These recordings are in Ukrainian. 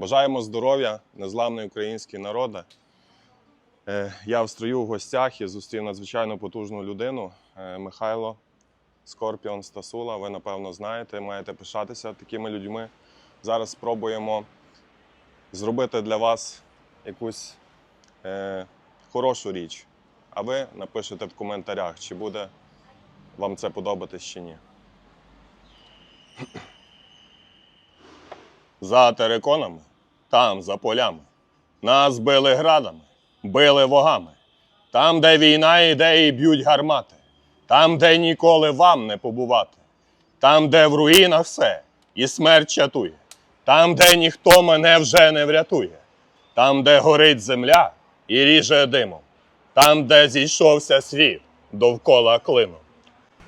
Бажаємо здоров'я, незламний український народе. Е, Я в строю в гостях і зустрів надзвичайно потужну людину е, Михайло Скорпіон Стасула. Ви, напевно, знаєте, маєте пишатися такими людьми. Зараз спробуємо зробити для вас якусь е, хорошу річ. А ви напишете в коментарях, чи буде вам це подобатись чи ні. За териконами, там, за полями. Нас били градами, били вогами. Там, де війна іде і б'ють гармати. Там, де ніколи вам не побувати. Там, де в руїнах все, і смерть чатує. Там, де ніхто мене вже не врятує. Там, де горить земля і ріже димом. Там, де зійшовся світ довкола клином.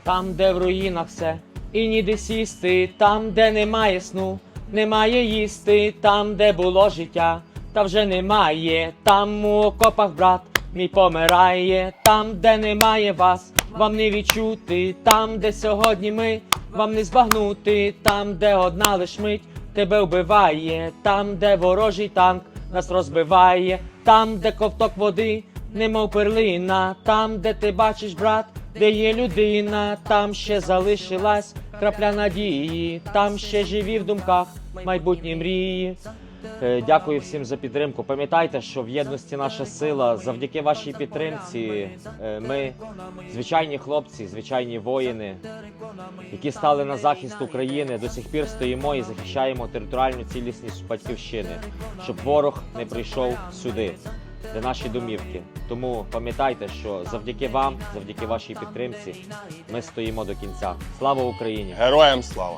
Там, де в руїнах все, і ніде сісти, там, де немає сну, немає їсти, там, де було життя, та вже немає, там у окопах брат. Мій помирає, там, де немає вас, вам не відчути, там, де сьогодні ми, вам не збагнути, там, де одна лиш мить. Тебе вбиває, там, де ворожий танк. Нас розбиває, там, де ковток води, немов перлина, там, де ти бачиш, брат, де є людина, там ще залишилась. Крапля надії, там ще живі в думках майбутні мрії. Е, Дякую всім за підтримку. Пам'ятайте, що в єдності наша сила. Завдяки вашій підтримці е, ми звичайні хлопці, звичайні воїни, які стали на захист України, до сих пір стоїмо і захищаємо територіальну цілісність батьківщини, щоб ворог не прийшов сюди, де наші домівки. Тому пам'ятайте, що завдяки вам, завдяки вашій підтримці, ми стоїмо до кінця. Слава Україні! Героям слава!